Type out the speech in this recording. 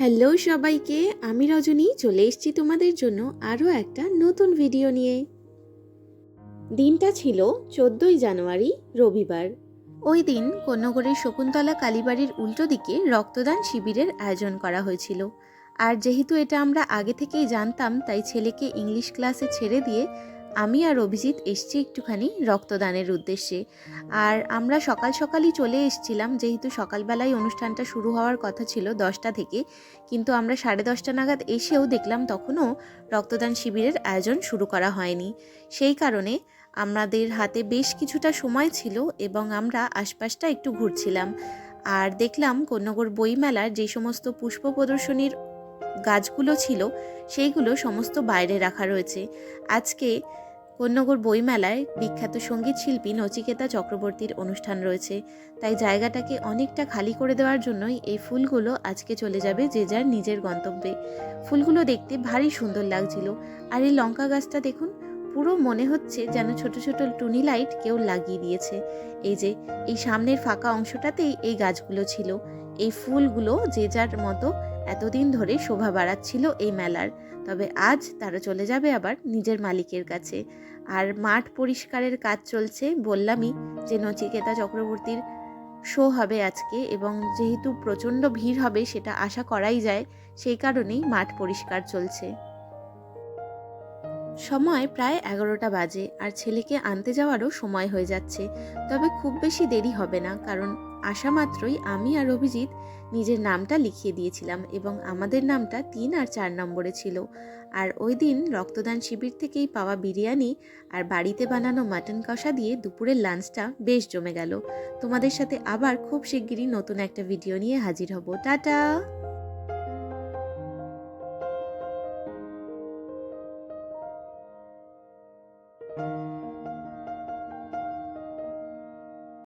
Hello সবাইকে, আমি রজনী, চলে এসেছি তোমাদের জন্য আরও একটা নতুন ভিডিও নিয়ে। দিনটা ছিল চোদ্দোই জানুয়ারি, রবিবার। ওই দিন কন্যগড়ের শকুন্তলা কালীবাড়ির উল্টো দিকে রক্তদান শিবিরের আয়োজন করা হয়েছিল। আর যেহেতু এটা আমরা আগে থেকেই জানতাম, তাই ছেলেকে ইংলিশ ক্লাসে ছেড়ে দিয়ে আমি আর অভিজিৎ এসছি একটুখানি রক্তদানের উদ্দেশ্যে। আর আমরা সকাল সকালই চলে এসেছিলাম, যেহেতু সকালবেলায় অনুষ্ঠানটা শুরু হওয়ার কথা ছিল দশটা থেকে। কিন্তু আমরা সাড়ে দশটা নাগাদ এসেও দেখলাম তখনও রক্তদান শিবিরের আয়োজন শুরু করা হয়নি। সেই কারণে আমাদের হাতে বেশ কিছুটা সময় ছিল এবং আমরা আশপাশটা একটু ঘুরছিলাম। আর দেখলাম কন্যগর বইমেলার যে সমস্ত পুষ্প প্রদর্শনীর গাছগুলো ছিল, সেইগুলো সমস্ত বাইরে রাখা রয়েছে। আজকে কন্যগর বইমেলায় বিখ্যাত সংগীত শিল্পী নচিকেতা চক্রবর্তীর অনুষ্ঠান রয়েছে। তাই জায়গাটাকে অনেকটা খালি করে দেওয়ার জন্যই এই ফুলগুলো আজকে চলে যাবে যে যার নিজের গন্তব্যে। ফুলগুলো দেখতে ভারী সুন্দর লাগছিল। আর এই লঙ্কা গাছটা দেখুন, পুরো মনে হচ্ছে যেন ছোট ছোট টুনি লাইট কেউ লাগিয়ে দিয়েছে। এই যে, এই সামনের ফাঁকা অংশটাতেই এই গাছগুলো ছিল। এই ফুলগুলো যে যার মতো এতদিন ধরে শোভা বাড়াচ্ছিল এই মেলার, তবে আজ তারা চলে যাবে আবার নিজের মালিকের কাছে। আর মাঠ পরিষ্কারের কাজ চলছে বললামই যে নচিকেতা চক্রবর্তীর শো হবে আজকে এবং যেহেতু প্রচণ্ড ভিড় হবে সেটা আশা করাই যায়, সেই কারণেই মাঠ পরিষ্কার চলছে। সময় প্রায় এগারোটা বাজে আর ছেলেকে আনতে যাওয়ারও সময় হয়ে যাচ্ছে। তবে খুব বেশি দেরি হবে না, কারণ আসা মাত্রই আমি আর অভিজিৎ নিজের নামটা লিখিয়ে দিয়েছিলাম এবং আমাদের নামটা তিন আর চার নম্বরে ছিল। আর ওই দিন রক্তদান শিবির থেকেই পাওয়া বিরিয়ানি আর বাড়িতে বানানো মাটন কষা দিয়ে দুপুরের লাঞ্চটা বেশ জমে গেল। তোমাদের সাথে আবার খুব শিগগিরই নতুন একটা ভিডিও নিয়ে হাজির হব। টাটা!